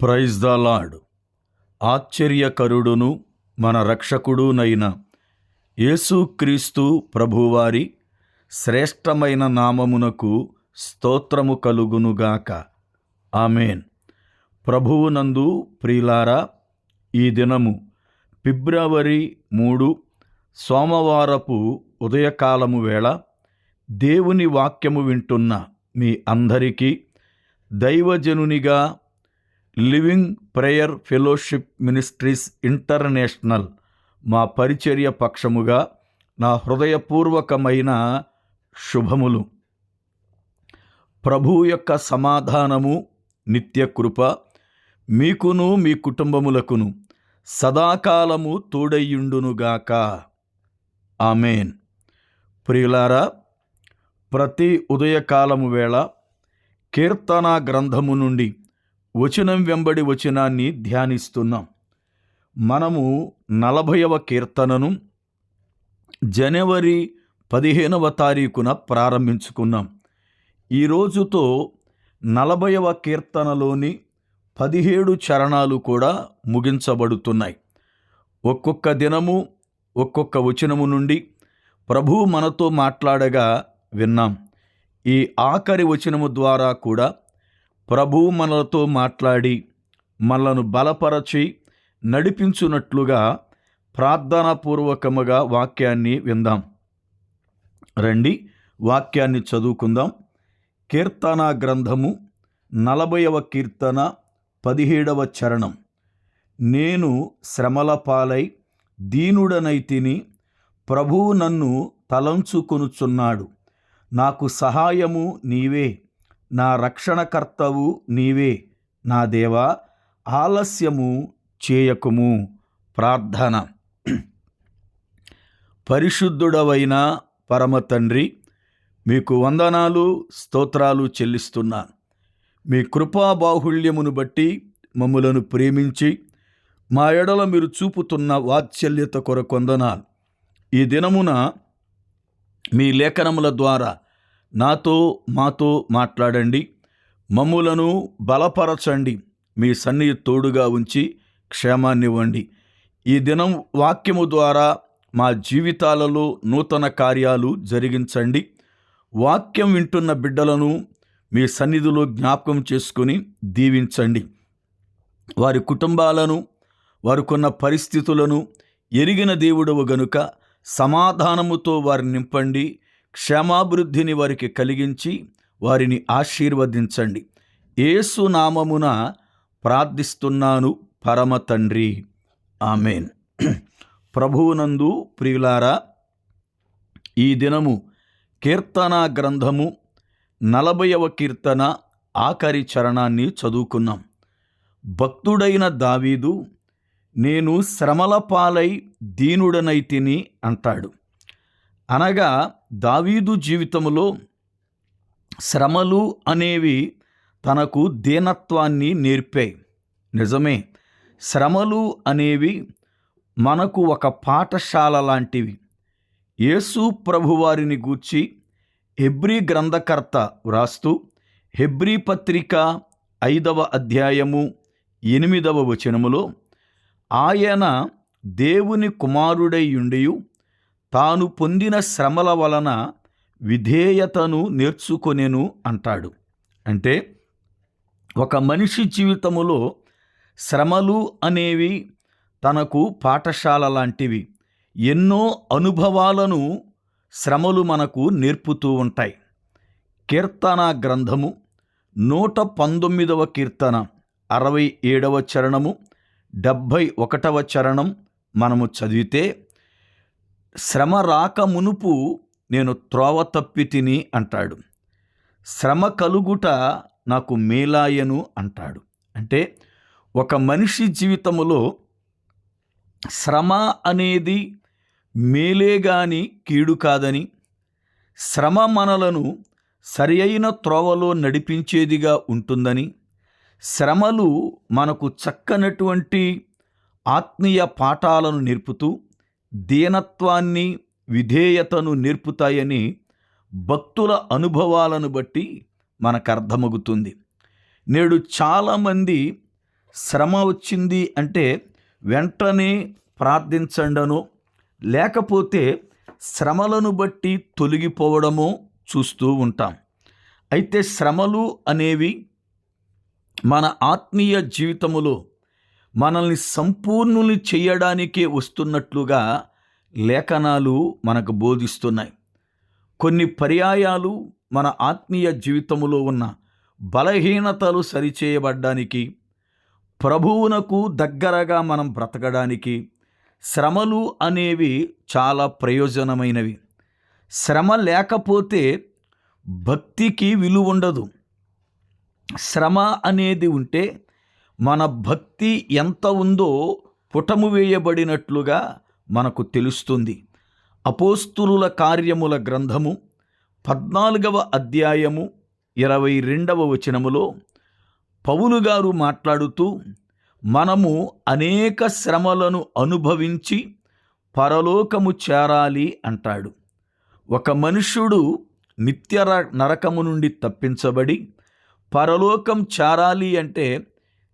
Praise the lord. ఆశ్చర్యకరుడును మన రక్షకుడునైన యేసుక్రీస్తు ప్రభువారి శ్రేష్టమైన నామమునకు స్తోత్రము కలుగునుగాక ఆమెన్. ప్రభువునందు ప్రియులారా ఈ దినము ఫిబ్రవరి మూడు సోమవారపు ఉదయకాలము వేళ దేవుని వాక్యము వింటున్న మీ అందరికీ దైవజనునిగా living prayer fellowship ministries international మా పరిచర్య పక్షముగా నా హృదయపూర్వకమైన శుభములు. ప్రభు యొక్క సమాధానము నిత్య కృప మీకును మీ కుటుంబములకును సదాకాలము తోడయ్యుండునుగాక ఆమెన్. ప్రియులారా ప్రతి ఉదయకాలము వేళ కీర్తన గ్రంథము నుండి వచనం వెంబడి వచనాన్ని ధ్యానిస్తున్నాం. మనము నలభైవ కీర్తనను జనవరి పదిహేనవ తారీఖున ప్రారంభించుకున్నాం. ఈ రోజుతో నలభైవ కీర్తనలోని పదిహేడు చరణాలు కూడా ముగించబడుతున్నాయి. ఒక్కొక్క దినము ఒక్కొక్క వచనము నుండి ప్రభు మనతో మాట్లాడగా విన్నాం. ఈ ఆఖరి వచనము ద్వారా కూడా ప్రభు మనలతో మాట్లాడి మనలను బలపరచి నడిపించున్నట్లుగా ప్రార్థనాపూర్వకముగా వాక్యాన్ని విందాం. రండి వాక్యాన్ని చదువుకుందాం. కీర్తన గ్రంథము నలభైవ కీర్తన పదిహేడవ చరణం. నేను శ్రమల పాలై దీనుడనైతిని ప్రభువు నన్ను తలంచుకొనుచున్నాడు నాకు సహాయము నీవే. నా రక్షణకర్తవు నీవే. నా దేవా ఆలస్యము చేయకుము. ప్రార్థన. పరిశుద్ధుడవైన పరమ తండ్రి మీకు వందనాలు స్తోత్రాలు చెల్లిస్తున్నాను మీ కృపా బాహుళ్యమును బట్టి మమ్ములను ప్రేమించి మా ఎడల మీరు చూపుతున్న వాత్సల్యత కొరకొందనాలు ఈ దినమున మీ లేఖనముల ద్వారా నాతో మాతో మాట్లాడండి. మమ్ములను బలపరచండి. మీ సన్నిధి తోడుగా ఉంచి క్షేమాన్నివ్వండి. ఈ దినం వాక్యము ద్వారా మా జీవితాలలో నూతన కార్యాలు జరిగించండి. వాక్యం వింటున్న బిడ్డలను మీ సన్నిధిలో జ్ఞాపకం చేసుకొని దీవించండి. వారి కుటుంబాలను వారికున్న పరిస్థితులను ఎరిగిన దేవుడవు గనుక సమాధానముతో వారిని నింపండి. క్షేమాభివృద్ధిని వారికి కలిగించి వారిని ఆశీర్వదించండి. ఏసు నామమున ప్రార్థిస్తున్నాను పరమ తండ్రి. ఆమెన్. ప్రభువునందు ప్రియులారా ఈ దినము కీర్తన గ్రంథము నలభైవ కీర్తన ఆఖరి చరణాన్ని చదువుకున్నాం. భక్తుడైన దావీదు నేను శ్రమల పాలై దీనుడనైతిని అంటాడు. అనగా దావీదు జీవితంలో శ్రమలు అనేవి తనకు దీనత్వాన్ని నేర్పాయి. నిజమే శ్రమలు అనేవి మనకు ఒక పాఠశాల లాంటివి. యేసు ప్రభువారిని గూర్చి హెబ్రీ గ్రంథకర్త వ్రాస్తూ హెబ్రీ పత్రిక ఐదవ అధ్యాయము ఎనిమిదవ వచనములో ఆయన దేవుని కుమారుడై ఉండియు తాను పొందిన శ్రమల వలన విధేయతను నేర్చుకొనెను అంటాడు. అంటే ఒక మనిషి జీవితములో శ్రమలు అనేవి తనకు పాఠశాల లాంటివి. ఎన్నో అనుభవాలను శ్రమలు మనకు నేర్పుతూ ఉంటాయి. కీర్తన గ్రంథము నూట పంతొమ్మిదవ కీర్తన అరవై ఏడవ చరణము డెబ్భై ఒకటవ చరణం మనము చదివితే శ్రమ రాక మునుపు నేను త్రోవ తప్పి తిని అంటాడు. శ్రమ కలుగుట నాకు మేలాయను అంటాడు. అంటే ఒక మనిషి జీవితములో శ్రమ అనేది మేలే గాని కీడు కాదని శ్రమ మనలను సరి అయిన త్రోవలో నడిపించేదిగా ఉంటుందని శ్రమలు మనకు చక్కనటువంటి ఆత్మీయ పాఠాలను నేర్పుతూ దీనత్వాన్ని విధేయతను నేర్పుతాయని భక్తుల అనుభవాలను బట్టి మనకు అర్థమవుతుంది నేడు చాలామంది శ్రమ వచ్చింది అంటే వెంటనే ప్రార్థించండను లేకపోతే శ్రమలను బట్టి తొలగిపోవడము చూస్తూ ఉంటాం. అయితే శ్రమలు అనేవి మన ఆత్మీయ జీవితములో మనల్ని సంపూర్ణుల్ని చేయడానికే వస్తున్నట్లుగా లేఖనాలు మనకు బోధిస్తున్నాయి. కొన్ని పర్యాయాలు మన ఆత్మీయ జీవితములో ఉన్న బలహీనతలు సరిచేయబడ్డానికి ప్రభువునకు దగ్గరగా మనం బ్రతకడానికి శ్రమలు అనేవి చాలా ప్రయోజనమైనవి. శ్రమ లేకపోతే భక్తికి విలువ ఉండదు శ్రమ అనేది ఉంటే మన భక్తి ఎంత ఉందో పుటము వేయబడినట్లుగా మనకు తెలుస్తుంది. అపోస్తులుల కార్యముల గ్రంథము పద్నాలుగవ అధ్యాయము ఇరవై రెండవ వచనములో పౌలు గారు మాట్లాడుతూ మనము అనేక శ్రమలను అనుభవించి పరలోకము చేరాలి అంటాడు. ఒక మనుష్యుడు నిత్య నరకము నుండి తప్పించబడి పరలోకం చేరాలి అంటే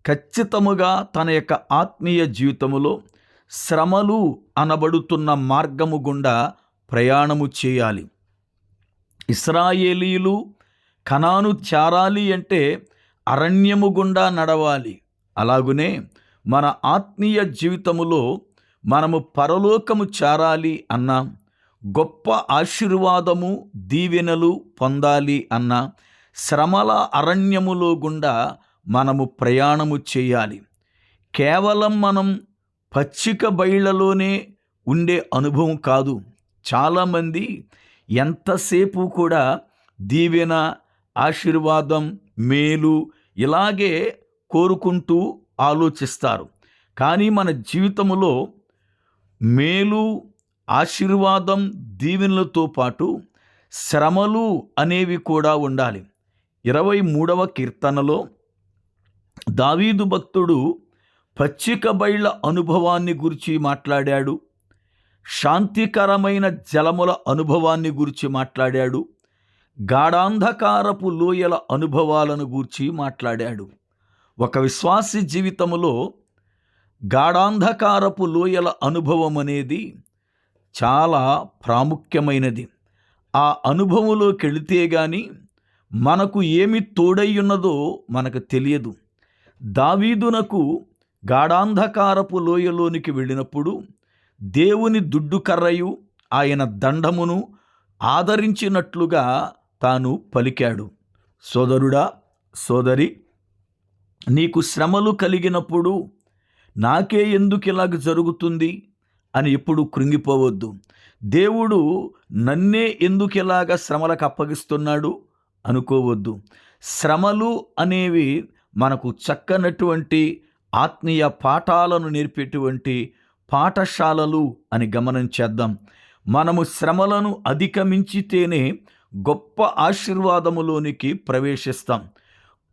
ఖచ్చితముగా తన యొక్క ఆత్మీయ జీవితములో శ్రమలు అనబడుతున్న మార్గము గుండా ప్రయాణము చేయాలి. ఇస్రాయేలీలు కణాను చేరాలి అంటే అరణ్యము గుండా నడవాలి. అలాగునే మన ఆత్మీయ జీవితములో మనము పరలోకము చేరాలి అన్నా గొప్ప ఆశీర్వాదము దీవెనలు పొందాలి అన్న శ్రమల అరణ్యములో గుండా మనము ప్రయాణము చేయాలి. కేవలం మనం పచ్చిక బయళ్ళలోనే ఉండే అనుభవం కాదు. చాలామంది ఎంతసేపు కూడా దీవెన ఆశీర్వాదం మేలు ఇలాగే కోరుకుంటూ ఆలోచిస్తారు. కానీ మన జీవితంలో మేలు ఆశీర్వాదం దీవెనలతో పాటు శ్రమలు అనేవి కూడా ఉండాలి. ఇరవై మూడవ కీర్తనలో దావీదు భక్తుడు పచ్చిక బయళ్ళ అనుభవాన్ని గురించి మాట్లాడాడు. శాంతికరమైన జలముల అనుభవాన్ని గురించి మాట్లాడాడు. గాఢాంధకారపు లోయల అనుభవాలను గూర్చి మాట్లాడాడు. ఒక విశ్వాసి జీవితంలో గాఢాంధకారపు లోయల అనుభవం అనేది చాలా ప్రాముఖ్యమైనది. ఆ అనుభవంలోకి వెళితే గాని మనకు ఏమి తోడై ఉన్నదో మనకు తెలియదు. దావీదునకు గాఢాంధకారపు లోయలోనికి వెళ్ళినప్పుడు దేవుని దుడ్డు కర్రయు ఆయన దండమును ఆదరించినట్లుగా తాను పలికాడు. సోదరుడా సోదరి నీకు శ్రమలు కలిగినప్పుడు నాకే ఎందుకు ఇలాగ జరుగుతుంది అని ఎప్పుడు కృంగిపోవద్దు. దేవుడు నన్నే ఎందుకు ఇలాగ శ్రమలకు అప్పగిస్తున్నాడు అనుకోవద్దు. శ్రమలు అనేవి మనకు చక్కనటువంటి ఆత్మీయ పాఠాలను నేర్పేటువంటి పాఠశాలలు అని గమనించేద్దాం మనము శ్రమలను అధిగమించితేనే గొప్ప ఆశీర్వాదములోనికి ప్రవేశిస్తాం.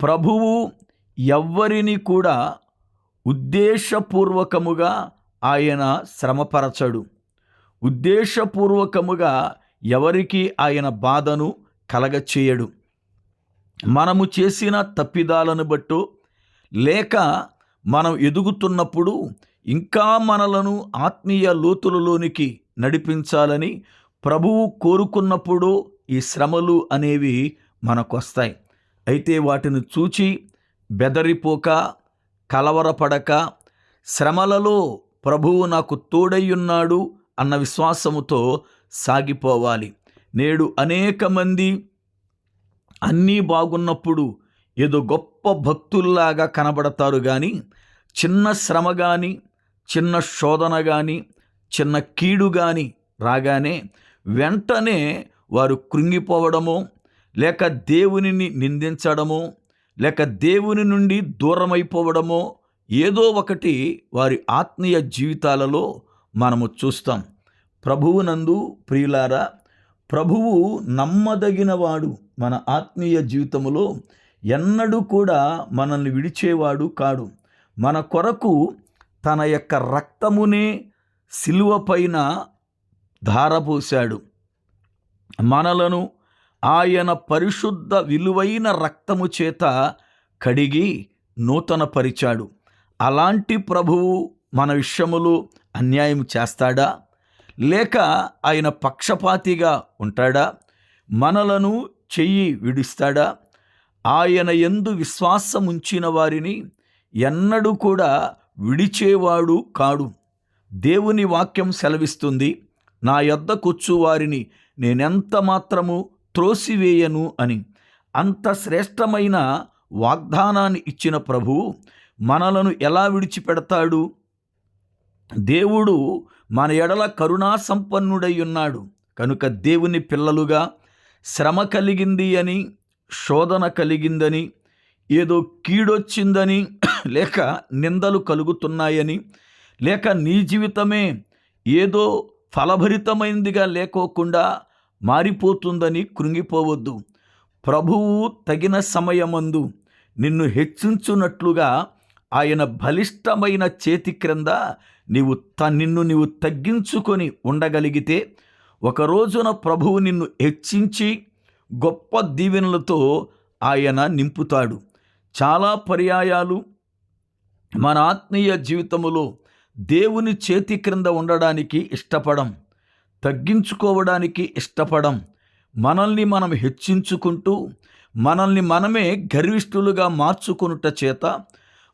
ప్రభువు ఎవ్వరిని కూడా ఉద్దేశపూర్వకముగా ఆయన శ్రమపరచడు. ఉద్దేశపూర్వకముగా ఎవరికి ఆయన బాధను కలగచేయడు. మనము చేసిన తప్పిదాలను బట్టు లేక మనం ఎదుగుతున్నప్పుడు ఇంకా మనలను ఆత్మీయ లోతులలోనికి నడిపించాలని ప్రభువు కోరుకున్నప్పుడు ఈ శ్రమలు అనేవి మనకొస్తాయి. అయితే వాటిని చూచి బెదరిపోక కలవరపడక శ్రమలలో ప్రభువు నాకు తోడయ్యున్నాడు అన్న విశ్వాసముతో సాగిపోవాలి. నేడు అనేక మంది అన్నీ బాగున్నప్పుడు ఏదో గొప్ప భక్తుల్లాగా కనబడతారు కానీ చిన్న శ్రమ కానీ చిన్న శోధన కానీ చిన్న కీడు కానీ రాగానే వెంటనే వారు కృంగిపోవడమో లేక దేవునిని నిందించడము లేక దేవుని నుండి దూరమైపోవడమో ఏదో ఒకటి వారి ఆత్మీయ జీవితాలలో మనము చూస్తాం. ప్రభువునందు ప్రియులారా ప్రభువు నమ్మదగినవాడు మన ఆత్మీయ జీవితములో ఎన్నడూ కూడా మనల్ని విడిచేవాడు కాడు. మన కొరకు తన యొక్క రక్తమునే శిలువ పైన ధారపోశాడు. మనలను ఆయన పరిశుద్ధ విలువైన రక్తము చేత కడిగి నూతనపరిచాడు. అలాంటి ప్రభువు మన విషయములో అన్యాయం చేస్తాడా? లేక ఆయన పక్షపాతిగా ఉంటాడా? మనలను చెయ్యి విడిస్తాడా? ఆయన ఎందు విశ్వాసముంచిన వారిని ఎన్నడూ కూడా విడిచేవాడు కాడు. దేవుని వాక్యం సెలవిస్తుంది నా యొద్దకొచ్చు వారిని నేనెంత మాత్రము త్రోసివేయను అని. అంత శ్రేష్టమైన వాగ్దానాన్ని ఇచ్చిన ప్రభువు మనలను ఎలా విడిచిపెడతాడు? దేవుడు మన ఎడల కరుణా సంపన్నుడై ఉన్నాడు. కనుక దేవుని పిల్లలుగా శ్రమ కలిగింది అని శోధన కలిగిందని ఏదో కీడొచ్చిందని లేక నిందలు కలుగుతున్నాయని లేక నీ జీవితమే ఏదో ఫలభరితమైందిగా లేకోకుండా మారిపోతుందని కృంగిపోవద్దు. ప్రభువు తగిన సమయమందు నిన్ను హెచ్చించున్నట్లుగా ఆయన బలిష్టమైన చేతి క్రింద నీవు త నిన్ను నీవు తగ్గించుకొని ఉండగలిగితే ఒక రోజున ప్రభువు నిన్ను హెచ్చించి గొప్ప దీవెనలతో ఆయన నింపుతాడు. చాలా పర్యాయాలు మన ఆత్మీయ జీవితములో దేవుని చేతి క్రింద ఉండడానికి ఇష్టపడం తగ్గించుకోవడానికి ఇష్టపడం మనల్ని మనం హెచ్చించుకుంటూ మనల్ని మనమే గర్విష్ఠులుగా మార్చుకొనుట చేత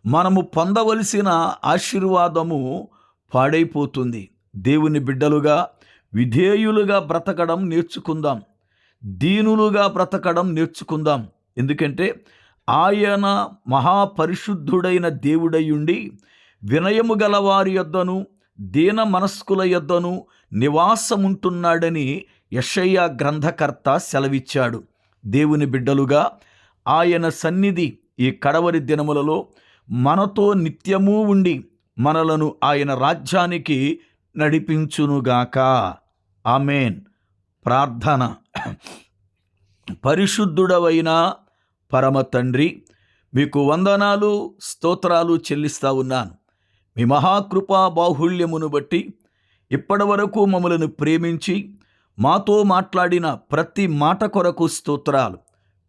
మనము పొందవలసిన ఆశీర్వాదము పాడైపోతుంది. దేవుని బిడ్డలుగా విధేయులుగా బ్రతకడం నేర్చుకుందాం. దీనులుగా బ్రతకడం నేర్చుకుందాం. ఎందుకంటే ఆయన మహాపరిశుద్ధుడైన దేవుడయుండి వినయము గల వారి యొద్దను దీన మనస్కుల యొద్దను నివాసముంటున్నాడని యషయ్య గ్రంథకర్త సెలవిచ్చాడు. దేవుని బిడ్డలుగా ఆయన సన్నిధి ఈ కడవరి దినములలో మనతో నిత్యము ఉండి మనలను ఆయన రాజ్యానికి నడిపించునుగాక. ఆమెన్. ప్రార్థన. పరిశుద్ధుడవైన పరమ తండ్రి మీకు వందనాలు స్తోత్రాలు చెల్లిస్తా ఉన్నాను. మీ మహాకృపా బాహుళ్యమును బట్టి ఇప్పటివరకు మమ్మలను ప్రేమించి మాతో మాట్లాడిన ప్రతి మాట కొరకు స్తోత్రాలు.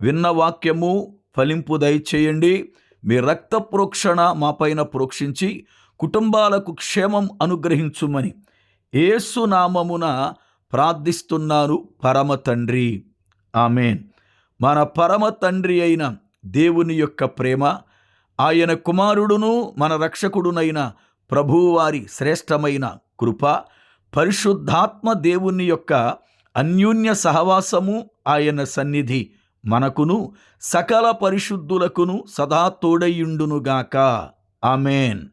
విన్న వాక్యము ఫలింపు దయచేయండి. మీ రక్త ప్రోక్షణ మాపైన ప్రోక్షించి కుటుంబాలకు క్షేమం అనుగ్రహించుమని ఏసునామమున ప్రార్థిస్తున్నారు ప్రార్థిస్తున్నాను పరమ తండ్రి. ఆమెన్. మన పరమ తండ్రి అయిన దేవుని యొక్క ప్రేమ ఆయన కుమారుడును మన రక్షకుడునైన ప్రభువారి శ్రేష్టమైన కృప పరిశుద్ధాత్మ దేవుని యొక్క అన్యోన్య సహవాసము ఆయన సన్నిధి మనకును సకల పరిశుద్ధులకును సదా తోడయుండునుగాక ఆమెన్.